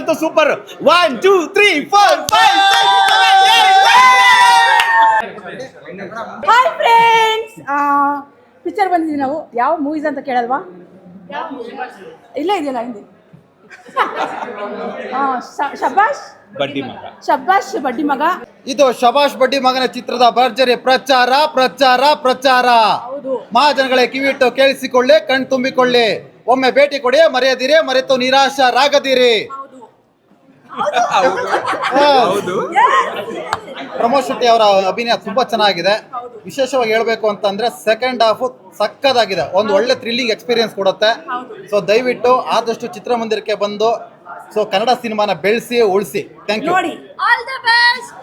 ಅಂತೂ super. One two three four five hi friends picture ಬಂದಿದ್ವಿ ನಾವು. ಯಾವ ಮೂವೀಸ್ ಅಂತ ಕೇಳಲ್ವಾ? ಇಲ್ಲ ಇದೆಯಲ್ಲ ಹಿಂದೆ. ಶಬಾಷ್ ಬಡ್ಡಿ ಮಗ. ಶಬಾಷ್ ಬಡ್ಡಿ ಮಗ. ಇದು ಶಬಾಷ್ ಬಡ್ಡಿ ಮಗನ ಚಿತ್ರದ ಭರ್ಜರಿ. ಪ್ರಚಾರ ಪ್ರಚಾರ ಪ್ರಚಾರ. ಹೌದು. ಮಹಾಜನಗಳೇ ಕಿವಿಟ್ಟು ಕೇಳಿಸಿಕೊಳ್ಳಿ ಕಣ್ ತುಂಬಿಕೊಳ್ಳಿ. ಒಮ್ಮೆ ಭೇಟಿ ಕೊಡಿ ಮರೆಯದಿರಿ ಮರೆತು ನಿರಾಶರಾಗದಿರಿ. ಹೌದು. ಪ್ರಮೋದ್ ಶೆಟ್ಟಿ ಅವರ ಅಭಿನಯ ತುಂಬಾ ಚೆನ್ನಾಗಿದೆ. ವಿಶೇಷವಾಗಿ ಹೇಳ್ಬೇಕು ಅಂತಂದ್ರೆ ಸೆಕೆಂಡ್ ಹಾಫ್ ಸಕ್ಕದಾಗಿದೆ. ಒಂದು ಒಳ್ಳೆ ಥ್ರಿಲ್ಲಿಂಗ್ ಎಕ್ಸ್ಪೀರಿಯನ್ಸ್ ಕೊಡುತ್ತೆ. ಸೊ ದಯವಿಟ್ಟು ಆದಷ್ಟು ಚಿತ್ರಮಂದಿರಕ್ಕೆ ಬಂದು ಸೊ ಕನ್ನಡ ಸಿನಿಮಾನ ಬೆಳೆಸಿ ಉಳಿಸಿ. ಥ್ಯಾಂಕ್ ಯು ನೋಡಿ. ಆಲ್ ದ ಬೆಸ್ಟ್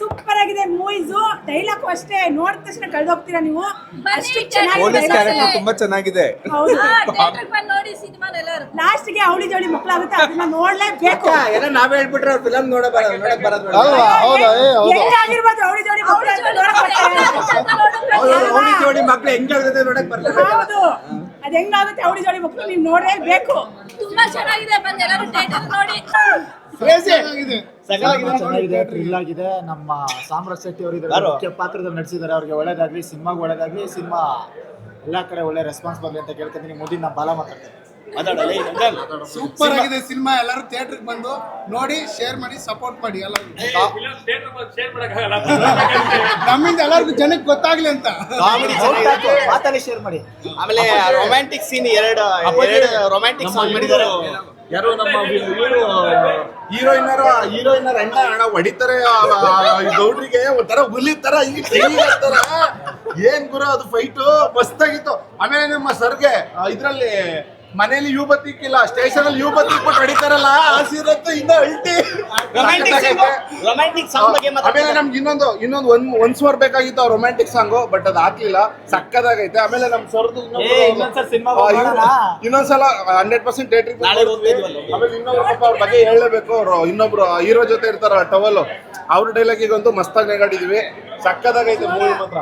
ಸೂಪರ್ ಆಗಿದೆ. ಮೂವೀಸ್ ಡೈಲಾಗ್ ಅಷ್ಟೇ. ನೋಡಿದ ತಕ್ಷಣ ಕಳೆದೋಗ್ತೀರಾ ನೀವು? ಅಷ್ಟು ಚೆನ್ನಾಗಿದೆ. ತುಂಬಾ ಚೆನ್ನಾಗಿದೆ. ಹೌದು. ಗೆ ಬಂದು ನೋಡಿ ಸಿನಿಮಾ ಎಲ್ಲರೂ. ಲಾಸ್ಟ್ಗೆ ಅವಳಿ ಜೋಳಿ ಮಕ್ಕಳಾಗುತ್ತೆ. ಅದನ್ನ ನೋಡ್ಲೇಬೇಕು. ಏನೋ ನಾವೇ ಹೇಳ್ಬಿಟ್ರೆ ಅವ್ರ ಫಿಲಮ್ ನೋಡ ನೋಡಕ್ ಬರೋದ್ ಬೇಡ. ಅಲ್ವಾ ಹೌದಾ ಏ ಹೌದು ಹೆಂಗಾಗಿರ್ಬೋದು ಅವಳಿ ಜೋಡಿ ಮಕ್ಕಳು ಅಂತ ನೋಡಕ್ ಬರ್ತಾರೆ. ಅವ್ರು ಅವ್ರಿ ಜೋಡಿ ಮಕ್ಳು ನೋಡಕ್ ಬರ್ತಾರೆ ಹೌದು. ಅದ್ ಹೆಂಗಾಗುತ್ತೆ ಅವಳಿ ಜೋಡಿ ಮಕ್ಕಳು ನೀವು ನೋಡ್ಲೇಬೇಕು. ತುಂಬಾ ಚೆನ್ನಾಗಿದೆ ಬಂದ್ ಎಲ್ಲರೂ ಥಿಯೇಟರ್ ನೋಡಿ. ಚೆನ್ನಾಗಿದೆ ಥ್ರಿಲ್ ಆಗಿದೆ. ನಮ್ಮ ಸಾಮ್ರಾಜ್ ಶೆಟ್ಟಿ ಅವರು ಇದ್ದಾರೆ. ಮುಖ್ಯ ಪಾತ್ರದಲ್ಲಿ ನಟಿಸಿದ್ದಾರೆ. ಅವ್ರಿಗೆ ಒಳ್ಳೇದಾಗ್ಲಿ ಸಿನಿಮಾಗೆ ಒಳ್ಳೇದಾಗ್ಲಿ ಸಿನಿಮಾ ಎಲ್ಲಾ ಕಡೆ ಒಳ್ಳೆ ರೆಸ್ಪಾನ್ಸ್ ಬರ್ಲಿ ಅಂತ ಕೇಳ್ತೀನಿ. ಮೋದಿ ನಾ ಬಾಲ ಮಾತಾಡ್ತೇನೆ. ಸೂಪರ್ ಆಗಿದೆ ಸಿನಿಮಾ. ಎಲ್ಲರೂ ಥಿಯೇಟರ್ಗೆ ಬಂದು ನೋಡಿ ಶೇರ್ ಮಾಡಿ ಸಪೋರ್ಟ್ ಮಾಡಿ ಎಲ್ಲರಿಗೂ ನಮ್ಮಿಂದ ಎಲ್ಲರಿಗೂ ಜನಕ್ಕೆ ಗೊತ್ತಾಗ್ಲಿ ಅಂತ. ಮಾತಾಡಿ ಶೇರ್ ಮಾಡಿ. ಆಮೇಲೆ ರೊಮ್ಯಾಂಟಿಕ್ ಸೀನ್ ಎರಡು ಎರಡು ರೊಮ್ಯಾಂಟಿಕ್ ಸಾಂಗ್ ಮಾಡಿದ್ದಾರೆ. ಯಾರು ನಮ್ಮ ಇವರು ಹೀರೋಯಿನರು, ಹೀರೋಯಿನರ್ ಅಣ್ಣ ಅಣ್ಣ ಹೊಡಿತಾರೆ ಗೌಡ್ರಿಗೆ ಒಂಥರ ಹುಲಿ ತರ ಹಿಂಗೆ ತರ. ಏನ್ ಗುರು ಅದು ಫೈಟು ಮಸ್ತಾಗಿತ್ತು ಆಮೇಲೆ ನಮ್ಮ ಸರ್ಗೆ ಇದ್ರಲ್ಲಿ ಮನೇಲಿ ಯೂ ಬತ್ತಿಕ್ಕಿಲ್ಲ ಸ್ಟೇಷನ್ ಅಲ್ಲಿ ಯೂ ಬತ್ತಿ ಇಟ್ಬಿಟ್ಟು ಹೊಡಿತಾರಲ್ಲ ಆ ಅಂತೂ ಇನ್ನ ಅಲ್ಟಿ ರೊಮ್ಯಾಂಟಿಕ್ ಸಾಂಗ್ ಬಗ್ಗೆ ಆಮೇಲೆ ನಮ್ಗೆ ಇನ್ನೊಂದು ಇನ್ನೊಂದು ಒಂದ್ ಒಂದ್ ಸ್ವರ್ ಬೇಕಾಗಿತ್ತು ರೊಮ್ಯಾಂಟಿಕ್ ಸಾಂಗ್ ಬಟ್ ಅದು ಹಾಕ್ಲಿಲ್ಲ ಸಕ್ಕದಾಗೈತೆ. ಆಮೇಲೆ ನಮ್ ಸರ್ದು ಇನ್ನೊಂದ್ಸಲ ಹಂಡ್ರೆಡ್ ಪರ್ಸೆಂಟ್ ಥಿಯೇಟರ್ ನಾಳೆ ಹೋಗ್ತಾ ಇದ್ವಲ್ಲ. ಆಮೇಲೆ ಇನ್ನೊಬ್ರು ಪಾಪ ಅವ್ರ ಬಗ್ಗೆ ಹೇಳಲೇಬೇಕು. ಅವ್ರು ಇನ್ನೊಬ್ರು ಹೀರೋ ಜೊತೆ ಇರ್ತಾರ ಟವಲ್ ಅವ್ರ ಡೈಲಾಗಿಗಂತೂ ಮಸ್ತಾಗಿ ನೆಗಾಡಿದೀವಿ. ಸಕ್ಕದಾಗೈತೆ ಮೂವಿ ಮಾತ್ರ.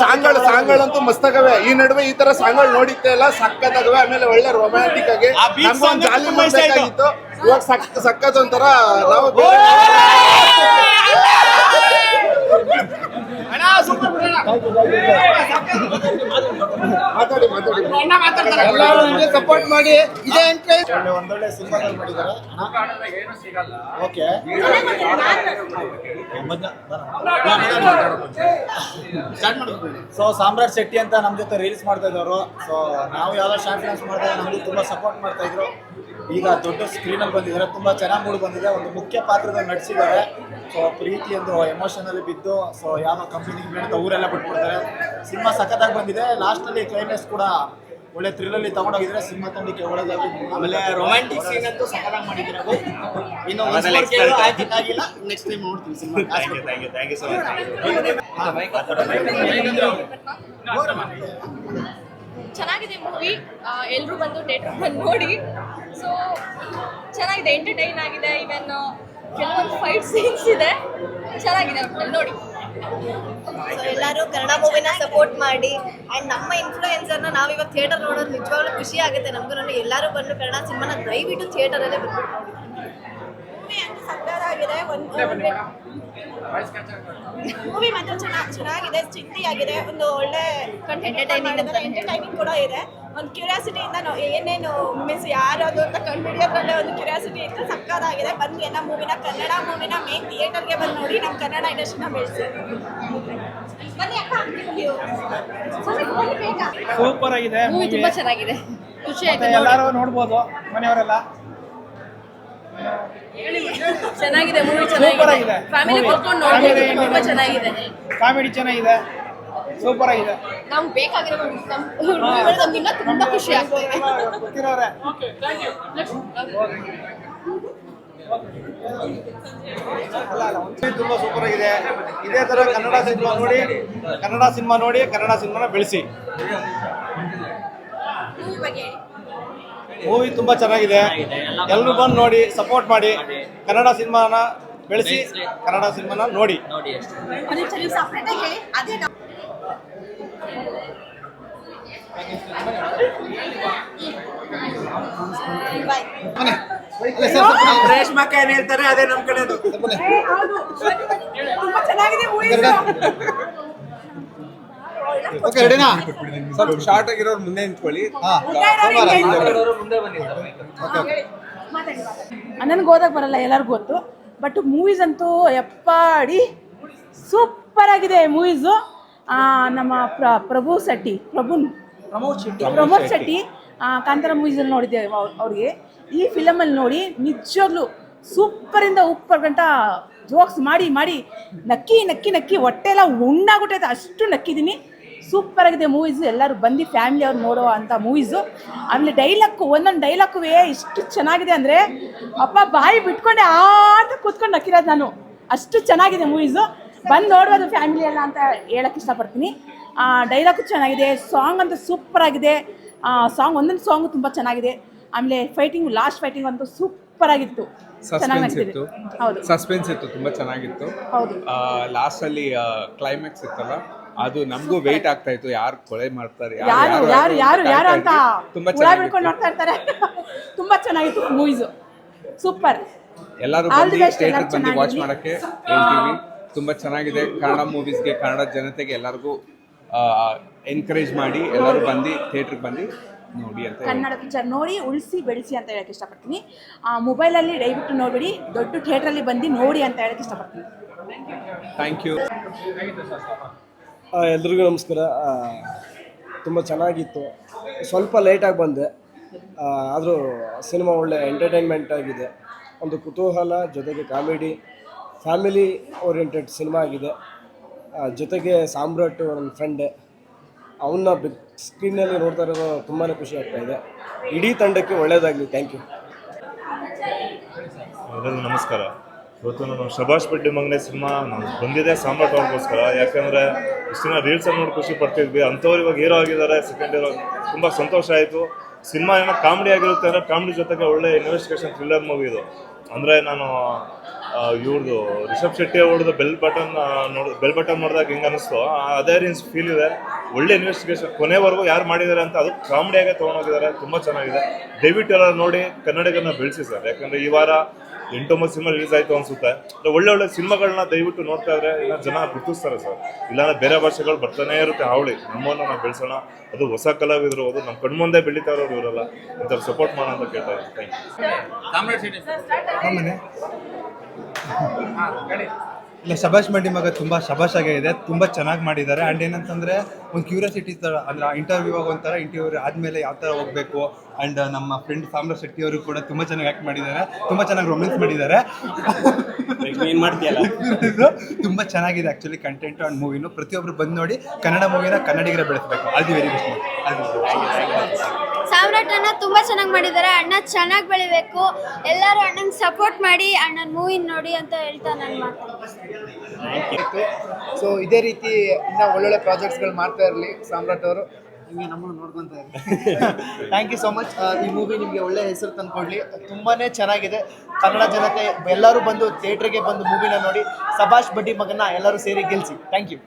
ಸಾಂಗ್ಗಳು ಸಾಂಗ್ಗಳಂತೂ ಮಸ್ತಾಗವೆ ಈ ನಡುವೆ ಈ ತರ ಸಾಂಗ್ಗಳು ನೋಡಿದ್ದೆ ಎಲ್ಲ ಸಕ್ಕದಾಗವೆ ಆಮೇಲೆ ಒಳ್ಳೆ ರೊಮ್ಯಾಂಟಿಕ್ ಆಗಿ ನಮ್ಗೊಂದ್ ಜಾಲಿ. ಮಾಡ್ಬೇಕಾಗಿತ್ತು. ಇವಾಗ ಸಕ್ ಸಕ್ಕತ್ ಒಂಥರ ನಾವು ಮಾತಾಡಿ ಮಾತಾಡಿ ಎಲ್ಲರೂ ನಿಮಗೆ ಸಪೋರ್ಟ್ ಮಾಡಿ ಇದೇ ಒಳ್ಳೆ ಒಂದೊಳ್ಳೆ ಸಿನಿಮಾಗಳು ಮಾಡಿದ್ದಾರೆ ಓಕೆ ಸೊ ಸಾಮ್ರಾಟ್ ಶೆಟ್ಟಿ ಅಂತ ನಮ್ಮ ಜೊತೆ ರೀಲ್ಸ್ ಮಾಡ್ತಾ ಇದ್ದವರು. ಸೊ ನಾವು ಯಾವ್ದೋ ಶಾರ್ಟ್ ಫಿಲ್ಮ್ಸ್ ಮಾಡ್ತಾ ನಮಗೂ ತುಂಬಾ ಸಪೋರ್ಟ್ ಮಾಡ್ತಾ ಇದ್ರು. ಈಗ ದೊಡ್ಡ ಸ್ಕ್ರೀನಲ್ಲಿ ಬಂದಿದ್ದಾರೆ. ತುಂಬ ಚೆನ್ನಾಗಿ ಮೂಡಿ ಬಂದಿದೆ. ಒಂದು ಮುಖ್ಯ ಪಾತ್ರದಲ್ಲಿ ನಟಿಸಿದ್ದಾರೆ ಸೊ ಪ್ರೀತಿ ಒಂದು ಎಮೋಷನಲ್ಲಿ ಬಿದ್ದು ಸೊ ಯಾವ ಕಂಪನಿಗೆ ಬೇಡ ಊರೆಲ್ಲ ಬಿಟ್ಬಿಡ್ತಾರೆ. ಸಿನಿಮಾ ಸಖತ್ತಾಗಿ ಬಂದಿದೆ. ಲಾಸ್ಟಲ್ಲಿ ಕ್ಲೈಮ್ಯಾಕ್ಸ್ ಕೂಡ ಒಳ್ಳೆ ಥ್ರಿಲ್ಲಲ್ಲಿ ತಗೊಂಡೋಗಿದ್ರೆ ಸಿನಿಮಾ ತಂಡಕ್ಕೆ ಒಳ್ಳೆದಾಗಿ ಆಮೇಲೆ ರೊಮ್ಯಾಂಟಿಕ್ ಸೀನ್ ಅಂತೂ ಸಖತ್ತಾಗಿ ಮಾಡಿದ್ರು ಇನ್ನು ಆಗಿಲ್ಲ ನೆಕ್ಸ್ಟ್ ಟೈಮ್ ನೋಡ್ತೀವಿ cinema. Thank you thank you thank you so much ಚೆನ್ನಾಗಿದೆ ಮೂವಿ ಎಲ್ಲರೂ ಬಂದು ಥಿಯೇಟರ್ ಬಂದು ನೋಡಿ. ಸೊ ಚೆನ್ನಾಗಿದೆ ಎಂಟರ್ಟೈನ್ ಆಗಿದೆ. ಇವನ್ ಕೆಲವೊಂದು ಫೈಟ್ ಸೀನ್ಸ್ ಇದೆ. ಚೆನ್ನಾಗಿದೆ ನೋಡಿ. ಎಲ್ಲರೂ ಕನ್ನಡ ಮೂವಿನ ಸಪೋರ್ಟ್ ಮಾಡಿ. ಆ್ಯಂಡ್ ನಮ್ಮ ಇನ್ಫ್ಲೂಯೆನ್ಸರ್ನ ನಾವಿವಾಗ ಥಿಯೇಟರ್ ನೋಡೋದು ನಿಜವಾಗ್ಲೂ ಖುಷಿ ಆಗುತ್ತೆ. ನಮಗೂ ಎಲ್ಲರೂ ಬಂದು ಕನ್ನಡ ಸಿನಿಮಾನ ದಯವಿಟ್ಟು ಥಿಯೇಟರಲ್ಲೇ ಬಂದ್ಬಿಟ್ಟು ಸಕ್ಕತ್ತಾಗಿದೆ ಒಂದು ಮೂವಿ ಮಾತ್ರ ಚೆನ್ನಾಗಿ ಚೆನ್ನಾಗಿದೆ ಚಿಟ್ಟಿ ಆಗಿದೆ ಒಂದು ಒಳ್ಳೆ ಎಂಟರ್ಟೈನಿಂಗ್ ಎಂಟರ್ಟೈನಿಂಗ್ ಕೂಡ ಇದೆ. ಒಂದು ಕ್ಯೂರಿಯಾಸಿಟಿಯಿಂದ ನಾವು ಏನೇನು ಮೀನ್ಸ್ ಯಾರದು ಅಂತ ಕಂಡುಹಿಡಿಯೋದ್ರಲ್ಲೇ ಒಂದು ಕ್ಯೂರಿಯಾಸಿಟಿ ಇತ್ತು ಸಕ್ಕತ್ತಾಗಿದೆ. ಬಂದು ಎಲ್ಲ ಮೂವಿನ ಕನ್ನಡ ಮೂವಿನ ಮೇನ್ ಥಿಯೇಟರ್ಗೆ ಬಂದು ನೋಡಿ ನಮ್ಮ ಕನ್ನಡ ಇಂಡಸ್ಟ್ರಿನ ಬೆಳೆಸಿ. ಬನ್ನಿ ಸೂಪರ್ ಆಗಿದೆ. ಮೂವಿ ತುಂಬಾ ಚೆನ್ನಾಗಿದೆ. ಖುಷಿ ಆಯ್ತು ಎಲ್ಲರೂ ನೋಡ್ಬೋದು ಮನೆಯವರೆಲ್ಲ. ಚೆನ್ನಾಗಿದೆ ಮೂವಿ ಚೆನ್ನಾಗಿದೆ. ಆಗಿದೆ. ಫ್ಯಾಮಿಲಿ. ಕೂತ್ಕೊಂಡು ನೋಡ್ಬೋದು ತುಂಬಾ ಚೆನ್ನಾಗಿದೆ. ಕಾಮಿಡಿ ಚೆನ್ನಾಗಿದೆ. ಸೂಪರ್ ಆಗಿದೆ. ನಮ್ಗೆ ಬೇಕಾಗಿರೋ ನಮ್ಗೆ ನಮ್ಗೆ ತುಂಬಾ ಖುಷಿ ಆಗ್ತದೆ. ಗೊತ್ತಿರೋರೆ. ತುಂಬಾ ಸೂಪರ್ ಆಗಿದೆ. ಇದೇ ತರ ಕನ್ನಡ ಸಿನಿಮಾ ನೋಡಿ ಕನ್ನಡ ಸಿನಿಮಾ ನೋಡಿ ಕನ್ನಡ ಸಿನಿಮಾನ ಬೆಳೆಸಿ. ಮೂವಿ ಬಗ್ಗೆ ಮೂವಿ ತುಂಬಾ ಚೆನ್ನಾಗಿದೆ. ಎಲ್ಲರೂ ಬಂದು ನೋಡಿ ಸಪೋರ್ಟ್ ಮಾಡಿ. ಕನ್ನಡ ಸಿನಿಮಾನ ಬೆಳೆಸಿ ಕನ್ನಡ ಸಿನಿಮಾನ ನೋಡಿ. ರೇಷ್ಮಕ್ಕ ಏನ್ ಹೇಳ್ತಾರೆ ಅದೇ ನಮ್ ಕಡೆ ಸ್ವಲ್ಪ ಬನ್ನಿ. ತುಂಬಾ ಚೆನ್ನಾಗಿದೆ ಮೂವೀಸ್ ಓಕೆ ರೆಡಿನಾ ಸ್ವಲ್ಪ ಶಾರ್ಟ್ ಆಗಿರೋರು ಮುಂದೆ ನಿಂತ್ಕೊಳ್ಳಿ. ಹಾ. ಓಕೆ ನನಗೆ ಓದಕ್ಕೆ ಬರಲ್ಲ ಎಲ್ಲರಿಗೂ ಗೊತ್ತು. ಬಟ್ ಮೂವೀಸ್ ಅಂತೂ ಎಪ್ಪಾಡಿ ಸೂಪರ್ ಆಗಿದೆ ಮೂವೀಸು ನಮ್ಮ ಪ್ರ ಪ್ರಭು ಶೆಟ್ಟಿ ಪ್ರಭುನ್ ಪ್ರಮೋದ್ ಶೆಟ್ಟಿ. ಆ, ಕಾಂತಾರ ಮೂವೀಸಲ್ಲಿ ನೋಡಿದ್ದೇವೆ ಅವ್ರ್- ಅವ್ರಿಗೆ. ಈ ಫಿಲಮಲ್ಲಿ ನೋಡಿ ನಿಜವಾಗ್ಲೂ ಸೂಪರಿಂದ ಉಪ್ಪರ್ ಗಂಟ ಜೋಕ್ಸ್ ಮಾಡಿ ಮಾಡಿ ನಕ್ಕಿ ನಕ್ಕಿ ನಕ್ಕಿ ಹೊಟ್ಟೆ ಎಲ್ಲ ಉಣ್ಣಾಗ್ಬಿಟ್ಟೈತೆ ಅಷ್ಟು ನಕ್ಕಿದ್ದೀನಿ. ಸೂಪರ್ ಆಗಿದೆ ಮೂವೀಸ್ ಎಲ್ಲರೂ ಬಂದು ಫ್ಯಾಮಿಲಿ ಅವ್ರು ನೋಡೋ ಅಂತ ಮೂವೀಸು ಆಮೇಲೆ ಡೈಲಾಗು ಒಂದೊಂದು ಡೈಲಾಗು ಇಷ್ಟು ಚೆನ್ನಾಗಿದೆ ಅಂದರೆ ಅಪ್ಪ ಬಾಯಿ ಬಿಟ್ಕೊಂಡೆ ಆ ಅಂತ ಕೂತ್ಕೊಂಡು ನಕ್ಕಿರೋದು ನಾನು. ಅಷ್ಟು ಚೆನ್ನಾಗಿದೆ ಮೂವೀಸು ಬಂದು ನೋಡ್ಬೋದು ಫ್ಯಾಮಿಲಿ ಎಲ್ಲ ಅಂತ ಹೇಳಕ್ಕೆ ಇಷ್ಟಪಡ್ತೀನಿ. ಡೈಲಾಗು ಚೆನ್ನಾಗಿದೆ ಸಾಂಗ್ ಅಂತ ಸೂಪರ್ ಆಗಿದೆ. ಸಾಂಗ್ ಒಂದೊಂದು ಸಾಂಗು ತುಂಬ ಚೆನ್ನಾಗಿದೆ. ಆಮೇಲೆ ಫೈಟಿಂಗ್ ಲಾಸ್ಟ್ ಫೈಟಿಂಗ್ ಅಂತೂ ಸೂಪರ್ ಆಗಿತ್ತು. ಸಸ್ಪೆನ್ಸ್ ಇತ್ತು. ಹೌದು. ಸಸ್ಪೆನ್ಸ್ ಇತ್ತು ತುಂಬಾ ಚೆನ್ನಾಗಿತ್ತು. ಹೌದು. ಲಾಸ್ಟ್ ಅಲ್ಲಿ ಕ್ಲೈಮ್ಯಾಕ್ಸ್ ಇತ್ತಲ್ಲ? ಅದು ನಮಗೂ ವೆಯ್ಟ್ ಆಗ್ತಾ ಇತ್ತು. ಯಾರು ಕೊಲೆ ಮಾಡ್ತಾರೆ ಯಾರು ಯಾರು ಯಾರು ಯಾರು ಅಂತ ತುಂಬಾ ಹುಳ ಬಿಡ್ಕೊಂಡು ಚೆನ್ನಾಗಿತ್ತು ನೋಡ್ತಾ ಇರ್ತಾರೆ. ತುಂಬಾ ಚೆನ್ನಾಗಿತ್ತು ಮೂವೀಸ್. ಸೂಪರ್ ಎಲ್ಲರೂ All the ಬಂದು best, ಥಿಯೇಟರ್ ಎಲ್ಲರೂ ಬಂದು ವಾಚ್ ಚೆನ್ನಾಗಿರ್ಲಿ. ಮಾಡಕ್ಕೆ ಹೇಳ್ತೀವಿ. ತುಂಬಾ ಚೆನ್ನಾಗಿದೆ. ಕನ್ನಡ ಮೂವೀಸ್ಗೆ ಕನ್ನಡ ಜನತೆಗೆ ಎಲ್ಲರಿಗೂ ಎನ್ಕರೇಜ್ ಮಾಡಿ ಎಲ್ಲರೂ ಬಂದು ಥಿಯೇಟರ್ಗೆ ಬಂದು ನೋಡಿ ಅಂತ ಕನ್ನಡ ಪಿಕ್ಚರ್ ನೋಡಿ ಉಳಿಸಿ ಬೆಳೆಸಿ ಅಂತ ಹೇಳಕ್ಕೆ ಇಷ್ಟಪಡ್ತೀನಿ. ಮೊಬೈಲಲ್ಲಿ ದಯವಿಟ್ಟು ನೋಡ್ಬಿಡಿ. ದೊಡ್ಡ ಥಿಯೇಟ್ರಲ್ಲಿ ಬಂದು ನೋಡಿ ಅಂತ ಹೇಳಕ್ಕೆ ಇಷ್ಟಪಡ್ತೀನಿ. ಥ್ಯಾಂಕ್ ಯು ಎಲ್ರಿಗೂ ನಮಸ್ಕಾರ. ತುಂಬ ಚೆನ್ನಾಗಿತ್ತು. ಸ್ವಲ್ಪ ಲೇಟಾಗಿ ಬಂದೆ. ಆದರೂ ಸಿನಿಮಾ ಒಳ್ಳೆ ಎಂಟರ್ಟೈನ್ಮೆಂಟ್ ಆಗಿದೆ. ಒಂದು ಕುತೂಹಲ, ಜೊತೆಗೆ ಕಾಮಿಡಿ ಫ್ಯಾಮಿಲಿ ಓರಿಯೆಂಟೆಡ್ ಸಿನಿಮಾ ಆಗಿದೆ. ಜೊತೆಗೆ ಸಾಮ್ರಾಟ್ ನನ್ನ ಫ್ರೆಂಡೆ ಅವನ್ನ ಬಿಗ್ ಸ್ಕ್ರೀನಲ್ಲಿ ನೋಡ್ತಾ ಇರೋದು ತುಂಬಾ ಖುಷಿ ಆಗ್ತಾ ಇದೆ. ಇಡೀ ತಂಡಕ್ಕೆ ಒಳ್ಳೆಯದಾಗಲಿ ಥ್ಯಾಂಕ್ ಯು ಎಲ್ಲರಿಗೂ ನಮಸ್ಕಾರ. ಇವತ್ತು ನಾನು ಶಭಾಷ್ ಪಡ್ಡಿ ಮಂಗನೆ ಸಿನಿಮಾ, ನಾನು ಬಂದಿದೆ ಸಾಮ್ರಾಟ್ ಅವ್ರಿಗೋಸ್ಕರ. ಯಾಕಂದರೆ ಇಷ್ಟು ದಿನ ರೀಲ್ಸಲ್ಲಿ ನೋಡಿ ಖುಷಿ ಪಡ್ತಿದ್ವಿ. ಅಂಥವ್ರು ಇವಾಗ ಹೀರೋ ಆಗಿದ್ದಾರೆ ಸೆಕೆಂಡ್ ಹೀರೋ ತುಂಬ ಸಂತೋಷ ಆಯಿತು. ಸಿನಿಮಾ ಏನೋ ಕಾಮಿಡಿ ಆಗಿರುತ್ತೆ ಅಂದರೆ ಕಾಮಿಡಿ ಜೊತೆಗೆ ಒಳ್ಳೆ ಇನ್ವೆಸ್ಟಿಗೇಷನ್ ಥ್ರಿಲ್ಲರ್ ಮೂವಿ ಇದು. ಅಂದರೆ ನಾನು ಇವ್ರದ್ದು ರಿಷಬ್ ಶೆಟ್ಟಿ ಅವ್ರದ್ದು ಬೆಲ್ ಬಟನ್ ನೋಡಿ ಬೆಲ್ ಬಟನ್ ನೋಡಿದಾಗ ಹಿಂಗೆ ಅನಿಸ್ತು? ಅದೇ ರೀನ್ಸ್ ಫೀಲ್ ಇದೆ. ಒಳ್ಳೆ ಇನ್ವೆಸ್ಟಿಗೇಷನ್ ಕೊನೆವರೆಗೂ ಯಾರು ಮಾಡಿದ್ದಾರೆ ಅಂತ ಅದು ಕಾಮಿಡಿಯಾಗೆ ತೊಗೊಂಡೋಗಿದ್ದಾರೆ ತುಂಬ ಚೆನ್ನಾಗಿದೆ. ದಯವಿಟ್ಟು ಎಲ್ಲ ನೋಡಿ ಕನ್ನಡಿಗರನ್ನ ಬೆಳೆಸಿ ಸರ್. ಯಾಕಂದರೆ ಈ ವಾರ ಎಂಟೊಂಬತ್ತು ಸಿನಿಮಾ ರಿಲೀಸ್ ಆಯಿತು ಅನಿಸುತ್ತೆ. ಅಂದ್ರೆ ಒಳ್ಳೆ ಒಳ್ಳೆ ಸಿನಿಮಾಗಳನ್ನ ದಯವಿಟ್ಟು ನೋಡ್ತಾ ಇದ್ರೆ ಇನ್ನ ಜನ ಗುರುತಿಸ್ತಾರೆ ಸರ್. ಇಲ್ಲಾಂದ್ರೆ ಬೇರೆ ಭಾಷೆಗಳು ಬರ್ತಾನೆ ಇರುತ್ತೆ ಹಾವಳಿ. ನಮ್ಮನ್ನು ನಾವು ಬೆಳೆಸೋಣ. ಅದು ಹೊಸ ಕಲಾವಿದರು ಅದು ನಮ್ಮ ಕಣ್ಮುಂದೆ ಬೆಳೀತಾ ಇರೋರು ಇವರೆಲ್ಲ ಒಂಥರ ಸಪೋರ್ಟ್ ಮಾಡೋಣ ಅಂತ ಕೇಳ್ತಾ ಇದ್ದೀನಿ. ಥ್ಯಾಂಕ್ ಯು ಇಲ್ಲ ಶಬಾಷ್ ಮಂಡಿ ಮಗ ತುಂಬ ಶಬಾಷಾಗೇ ಇದೆ ತುಂಬ ಚೆನ್ನಾಗಿ ಮಾಡಿದ್ದಾರೆ. ಆ್ಯಂಡ್ ಏನಂತಂದರೆ ಒಂದು ಕ್ಯೂರಿಯಾಸಿಟಿ ಥರ ಅಂದರೆ ಇಂಟರ್ವ್ಯೂ ಒಂಥರ ಇಂಟರ್ವ್ಯೂ ಆದಮೇಲೆ ಯಾವ ಥರ ಹೋಗಬೇಕು ಆ್ಯಂಡ್ ನಮ್ಮ ಫ್ರೆಂಡ್ ಸಾಮ್ರಾ ಶೆಟ್ಟಿ ಅವರು ಕೂಡ ತುಂಬ ಚೆನ್ನಾಗಿ ಆ್ಯಕ್ಟ್ ಮಾಡಿದ್ದಾರೆ ತುಂಬ ಚೆನ್ನಾಗಿ ರೊಮ್ಯಾನ್ಸ್ ಮಾಡಿದ್ದಾರೆ. ಏನು ಮಾಡ್ತೀಯಲ್ಲ? ತುಂಬ ಚೆನ್ನಾಗಿದೆ ಆ್ಯಕ್ಚುಲಿ ಕಂಟೆಂಟ್ ಆ್ಯಂಡ್ ಮೂವಿನು ಪ್ರತಿಯೊಬ್ಬರು ಬಂದು ನೋಡಿ ಕನ್ನಡ ಮೂವಿನ ಕನ್ನಡಿಗರೇ ಬೆಳೆಸಬೇಕು. ಅದು ವೆರಿ ಬೆಸ್ಟ್ ಅದು ಸಾಮ್ರಾಟ್ ಅಣ್ಣ ತುಂಬ ಚೆನ್ನಾಗಿ ಮಾಡಿದ್ದಾರೆ. ಅಣ್ಣ ಚೆನ್ನಾಗಿ ಬೆಳಿಬೇಕು. ಎಲ್ಲರೂ ಅಣ್ಣನ ಸಪೋರ್ಟ್ ಮಾಡಿ ಅಣ್ಣನ ಮೂವಿ ನೋಡಿ ಅಂತ ಹೇಳ್ತಾ ನನ್ನ ಮಾತು. ಸೊ ಇದೇ ರೀತಿ ಇನ್ನ ಒಳ್ಳೊಳ್ಳೆ ಪ್ರಾಜೆಕ್ಟ್ಸ್ಗಳು ಮಾಡ್ತಾ ಇರಲಿ ಸಾಮ್ರಾಟ್ ಅವರು. ನಿಮಗೆ ನಮ್ಮನ್ನು ನೋಡ್ಕೊಂತ ಇರಲಿ ಥ್ಯಾಂಕ್ ಯು ಸೊ ಮಚ್ ಈ ಮೂವಿ ನಿಮಗೆ ಒಳ್ಳೆ ಹೆಸರು ತಂದುಕೊಡ್ಲಿ. ತುಂಬಾ ಚೆನ್ನಾಗಿದೆ. ಕನ್ನಡ ಜನತೆ ಎಲ್ಲರೂ ಬಂದು ಥಿಯೇಟ್ರಿಗೆ ಬಂದು ಮೂವಿನ ನೋಡಿ ಸಭಾಷ್ ಬಡ್ಡಿ ಮಗನ ಎಲ್ಲರೂ ಸೇರಿ ಗೆಲ್ಸಿ. ಥ್ಯಾಂಕ್ ಯು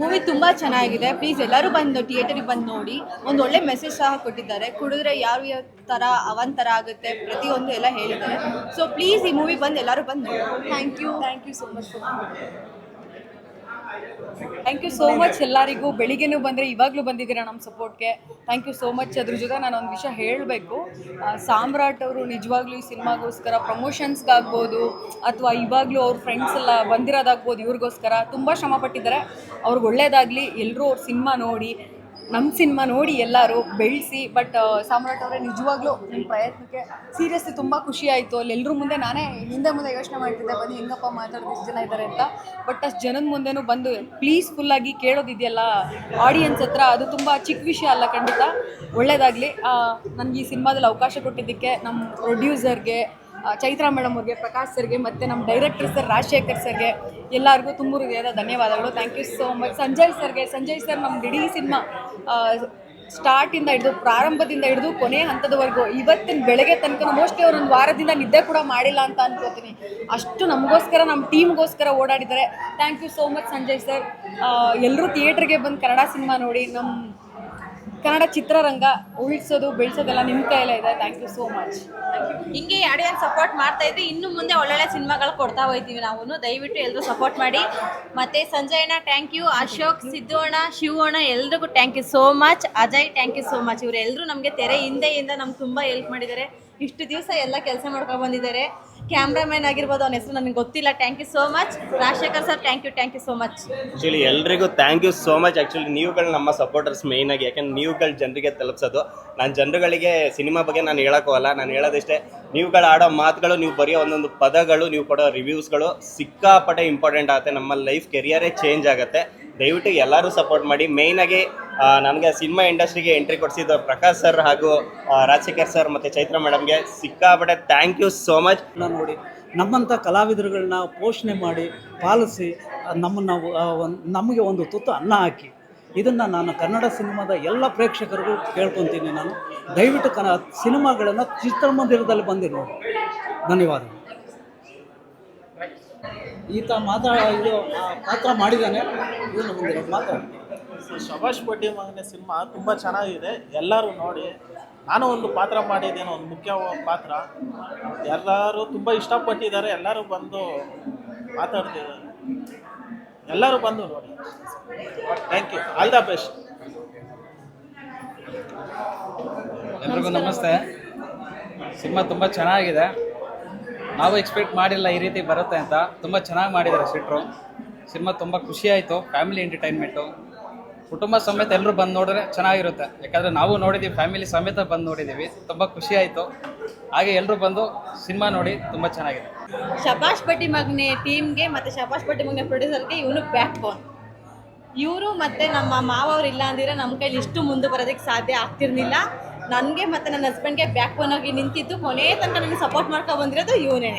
ಮೂವಿ ತುಂಬ ಚೆನ್ನಾಗಿದೆ. ಪ್ಲೀಸ್ ಎಲ್ಲರೂ ಬಂದು ಥಿಯೇಟರಿಗೆ ಬಂದು ನೋಡಿ. ಒಂದು ಒಳ್ಳೆ ಮೆಸೇಜ್ ಸಹ ಕೊಟ್ಟಿದ್ದಾರೆ. ಕುಡಿದ್ರೆ ಯಾವ ಯಾವ ಥರ ಅವಂತರ ಆಗುತ್ತೆ ಪ್ರತಿಯೊಂದು ಎಲ್ಲ ಹೇಳಿದ್ದಾರೆ. ಸೊ ಪ್ಲೀಸ್ ಈ ಮೂವಿ ಬಂದು ಎಲ್ಲರೂ ಬಂದು ನೋಡಿ. Thank you thank you so much thank you so much ಎಲ್ಲರಿಗೂ. ಬೆಳಿಗ್ಗೆನೂ ಬಂದರೆ ಇವಾಗಲೂ ಬಂದಿದ್ದೀರಾ ನಮ್ಮ ಸಪೋರ್ಟ್ಗೆ? ಥ್ಯಾಂಕ್ ಯು ಸೋ ಮಚ್ ಅದ್ರ ಜೊತೆ ನಾನು ಒಂದು ವಿಷಯ ಹೇಳಬೇಕು. ಸಾಮ್ರಾಟ್ ಅವರು ನಿಜವಾಗ್ಲೂ ಈ ಸಿನಿಮಾಗೋಸ್ಕರ ಪ್ರಮೋಷನ್ಸ್ಗಾಗ್ಬೋದು ಅಥವಾ ಇವಾಗಲೂ ಅವ್ರ ಫ್ರೆಂಡ್ಸ್ ಎಲ್ಲ ಬಂದಿರೋದಾಗ್ಬೋದು ಇವ್ರಿಗೋಸ್ಕರ ತುಂಬ ಶ್ರಮ ಪಟ್ಟಿದ್ದಾರೆ ಅವ್ರಿಗೆ ಒಳ್ಳೇದಾಗಲಿ. ಎಲ್ಲರೂ ಅವ್ರ ಸಿನಿಮಾ ನೋಡಿ ನಮ್ಮ ಸಿನಿಮಾ ನೋಡಿ ಎಲ್ಲರೂ ಬೆಳೆಸಿ ಬಟ್ ಸಾಮ್ರಾಟ್ ಅವರೇ ನಿಜವಾಗ್ಲೂ ನಿಮ್ಮ ಪ್ರಯತ್ನಕ್ಕೆ ಸೀರಿಯಸ್ಲಿ ತುಂಬ ಖುಷಿ ಆಯಿತು. ಅಲ್ಲಿ ಎಲ್ಲರೂ ಮುಂದೆ ನಾನೇ ಹಿಂದೆ ಮುಂದೆ ಯೋಚನೆ ಮಾಡ್ತಿದ್ದೆ ಬಂದು ಹೆಂಗಪ್ಪ ಮಾತಾಡೋದು ಎಷ್ಟು ಜನ ಇದ್ದಾರೆ ಅಂತ. ಬಟ್ ಅಷ್ಟು ಜನದ ಮುಂದೆನೂ ಬಂದು ಪ್ಲೀಸ್ಫುಲ್ಲಾಗಿ ಕೇಳೋದಿದೆಯಲ್ಲ ಆಡಿಯನ್ಸ್ ಹತ್ರ, ಅದು ತುಂಬ ಚಿಕ್ಕ ವಿಷಯ ಅಲ್ಲ ಖಂಡಿತ. ಒಳ್ಳೆಯದಾಗಲಿ ನನಗೆ ಈ ಸಿನಿಮಾದಲ್ಲಿ ಅವಕಾಶ ಕೊಟ್ಟಿದ್ದಕ್ಕೆ ನಮ್ಮ ಪ್ರೊಡ್ಯೂಸರ್ಗೆ ಚೈತ್ರಾ ಮೇಡಮ್ ಅವ್ರಿಗೆ, ಪ್ರಕಾಶ್ ಸರ್ಗೆ, ಮತ್ತು ನಮ್ಮ ಡೈರೆಕ್ಟರ್ ಸರ್ ರಾಜಶೇಖರ್ ಸರ್ಗೆ ಎಲ್ಲರಿಗೂ ತುಂಬ ಹೃದಯದ ಧನ್ಯವಾದಗಳು. Thank you so much Sanjay ಸರ್ಗೆ, ಸಂಜಯ್ ಸರ್ ನಮ್ಮ ಇಡೀ ಸಿನಿಮಾ ಸ್ಟಾರ್ಟಿಂದ ಹಿಡಿದು ಪ್ರಾರಂಭದಿಂದ ಹಿಡಿದು ಕೊನೆ ಹಂತದವರೆಗೂ ಇವತ್ತಿನ ಬೆಳಗ್ಗೆ ತನಕ ಮೋಸ್ಟ್ಲಿ ಅವ್ರು ಒಂದು ವಾರದಿಂದ ನಿದ್ದೆ ಕೂಡ ಮಾಡಿಲ್ಲ ಅಂತ ಅನ್ಕೋತೀನಿ. ಅಷ್ಟು ನಮಗೋಸ್ಕರ ನಮ್ಮ ಟೀಮ್ಗೋಸ್ಕರ ಓಡಾಡಿದ್ದಾರೆ. Thank you so much Sanjay sir. ಎಲ್ಲರೂ ಥಿಯೇಟ್ರಿಗೆ ಬಂದು ಕನ್ನಡ ಸಿನಿಮಾ ನೋಡಿ ನಮ್ಮ ಕನ್ನಡ ಚಿತ್ರರಂಗ ಉಳಿಸೋದು, ಬೆಳೆಸೋದೆಲ್ಲ ನಿಮ್ಮ ಕೈಲೇ ಇದೆ. ಥ್ಯಾಂಕ್ ಯು ಸೋ ಮಚ್ ಹಿಂಗೆ ಆಡಿಯನ್ಸ್ ಸಪೋರ್ಟ್ ಮಾಡ್ತಾ ಇದ್ರೆ ಇನ್ನು ಮುಂದೆ ಒಳ್ಳೊಳ್ಳೆ ಸಿನಿಮಾಗಳು ಕೊಡ್ತಾ ಹೋಗ್ತೀವಿ ನಾವು ದಯವಿಟ್ಟು ಎಲ್ಲರೂ ಸಪೋರ್ಟ್ ಮಾಡಿ. ಮತ್ತೆ ಸಂಜಯ್ ಅಣ್ಣ ಥ್ಯಾಂಕ್ ಯು ಅಶೋಕ್, ಸಿದ್ದು ಅಣ್ಣ, ಶಿವ ಅಣ್ಣ, ಎಲ್ರಿಗೂ thank you so much Ajay thank you so much ಇವರೆಲ್ಲರೂ ನಮಗೆ ತೆರೆ ಹಿಂದೆಯಿಂದ ನಮ್ಗೆ ತುಂಬ ಹೆಲ್ಪ್ ಮಾಡಿದ್ದಾರೆ. ಇಷ್ಟು ದಿವಸ ಎಲ್ಲ ಕೆಲಸ ಮಾಡ್ಕೊಂಡು ಬಂದಿದ್ದಾರೆ. ಕ್ಯಾಮ್ರಾಮನ್ ಆಗಿರ್ಬೋದು, ಅವನ ಹೆಸರು ನನಗೆ ಗೊತ್ತಿಲ್ಲ. Thank you so much Rajashekhar sir thank you thank you so much actually ಎಲ್ರಿಗೂ thank you so much actually ನೀವುಗಳು ನಮ್ಮ ಸಪೋರ್ಟರ್ಸ್ ಆಗಿ, ಯಾಕಂದ್ರೆ ನೀವುಗಳು ಜನರಿಗೆ ತಲುಪಿಸೋದು. ನಾನು ಜನರುಗಳಿಗೆ ಸಿನಿಮಾ ಬಗ್ಗೆ ನಾನು ಹೇಳೋಕ್ಕೋಲ್ಲ ನಾನು ಹೇಳೋದಿಷ್ಟೇ, ನೀವುಗಳು ಆಡೋ ಮಾತುಗಳು, ನೀವು ಬರೆಯೋ ಒಂದೊಂದು ಪದಗಳು, ನೀವು ಕೊಡೋ ರಿವ್ಯೂಸ್ಗಳು ಸಿಕ್ಕಾಪಟ್ಟೆ ಇಂಪಾರ್ಟೆಂಟ್ ಆಗುತ್ತೆ. ನಮ್ಮ ಲೈಫ್ ಕೆರಿಯರೇ ಚೇಂಜ್ ಆಗುತ್ತೆ. ದಯವಿಟ್ಟು ಎಲ್ಲರೂ ಸಪೋರ್ಟ್ ಮಾಡಿ. ಮೇಯ್ನಾಗಿ ನನಗೆ ಸಿನಿಮಾ ಇಂಡಸ್ಟ್ರಿಗೆ ಎಂಟ್ರಿ ಕೊಡಿಸಿದ ಪ್ರಕಾಶ್ ಸರ್ ಹಾಗೂ ರಾಜಶೇಖರ್ ಸರ್ ಮತ್ತು ಚೈತ್ರ ಮೇಡಮ್ಗೆ ಸಿಕ್ಕಾಪಟ್ಟೆ ಥ್ಯಾಂಕ್ ಯು ಸೋ ಮಚ್ ನೋಡಿ ನಮ್ಮಂಥ ಕಲಾವಿದರುಗಳನ್ನ ಪೋಷಣೆ ಮಾಡಿ, ಪಾಲಿಸಿ, ನಮ್ಮನ್ನು ನಮಗೆ ಒಂದು ತುತ್ತು ಅನ್ನ ಹಾಕಿ. ಇದನ್ನು ನಾನು ಕನ್ನಡ ಸಿನಿಮಾದ ಎಲ್ಲ ಪ್ರೇಕ್ಷಕರಿಗೂ ಕೇಳ್ಕೊತೀನಿ ನಾನು. ದಯವಿಟ್ಟು ಕನ, ಸಿನಿಮಾಗಳನ್ನು ಚಿತ್ರಮಂದಿರದಲ್ಲಿ ಬಂದಿರೋ ಧನ್ಯವಾದಗಳು. ಈತ ಮಾತಾಡ ಇದು ಪಾತ್ರ ಮಾಡಿದ್ದಾನೆ. ಇದು ಮುಂದೆ ಮಾತು ಶಬಾಷ್ ಪಟ್ಟಿ ಮಗನ ಸಿನಿಮಾ ತುಂಬ ಚೆನ್ನಾಗಿದೆ. ಎಲ್ಲರೂ ನೋಡಿ. ನಾನು ಒಂದು ಪಾತ್ರ ಮಾಡಿದ್ದೇನೆ ಒಂದು ಮುಖ್ಯ ಪಾತ್ರ. ಎಲ್ಲರೂ ತುಂಬ ಇಷ್ಟಪಟ್ಟಿದ್ದಾರೆ. ಎಲ್ಲರೂ ಬಂದು ಮಾತಾಡ್ತಿದ್ದಾರೆ. ಎಲ್ಲರೂ ಬಂದು ನೋಡಿ. Thank you all the best ಎಲ್ರಿಗೂ ನಮಸ್ತೆ. ಸಿನಿಮಾ ತುಂಬ ಚೆನ್ನಾಗಿದೆ. ನಾವು ಎಕ್ಸ್ಪೆಕ್ಟ್ ಮಾಡಿಲ್ಲ ಈ ರೀತಿ ಬರುತ್ತೆ ಅಂತ. ತುಂಬ ಚೆನ್ನಾಗಿ ಮಾಡಿದ್ದಾರೆ ಸಿಟ್ರು. ಸಿನಿಮಾ ತುಂಬ ಖುಷಿ ಆಯಿತು. ಫ್ಯಾಮಿಲಿ ಎಂಟರ್ಟೈನ್ಮೆಂಟು ಕುಟುಂಬ ಸಮೇತ ಎಲ್ಲರೂ ಬಂದು ನೋಡಿದ್ರೆ ಚೆನ್ನಾಗಿರುತ್ತೆ. ಯಾಕಂದರೆ ನಾವು ನೋಡಿದ್ದೀವಿ ಫ್ಯಾಮಿಲಿ ಸಮೇತ ಬಂದು ನೋಡಿದ್ದೀವಿ ತುಂಬ ಖುಷಿ ಆಯಿತು. ಹಾಗೆ ಎಲ್ಲರೂ ಬಂದು ಸಿನಿಮಾ ನೋಡಿ ತುಂಬ ಚೆನ್ನಾಗಿದೆ. ಶಬಾಷ್ ಪಟ್ಟಿ ಮಗ್ನೆ ಟೀಮ್ಗೆ ಮತ್ತು ಶಬಾಷ್ ಪಟ್ಟಿ ಮಗ್ನೆ ಪ್ರೊಡ್ಯೂಸರ್ಗೆ ಇವನು ಬ್ಯಾಕ್ ಬೋನ್ ಇವರು ಮತ್ತು ನಮ್ಮ ಮಾವ ಅವ್ರು ಇಲ್ಲ ಅಂದಿರೋ ನಮ್ಮ ಕೈಲಿ ಇಷ್ಟು ಮುಂದೆ ಬರೋದಕ್ಕೆ ಸಾಧ್ಯ ಆಗ್ತಿರ್ಲಿಲ್ಲ. ನನಗೆ ಮತ್ತು ನನ್ನ ಹಸ್ಬೆಂಡ್ಗೆ ಬ್ಯಾಕ್ ಬೋನ್ ಆಗಿ ನಿಂತಿದ್ದು, ಕೊನೆ ತನಕ ನನಗೆ ಸಪೋರ್ಟ್ ಮಾಡ್ಕೊಂಡು ಬಂದಿರೋದು ಇವನೇ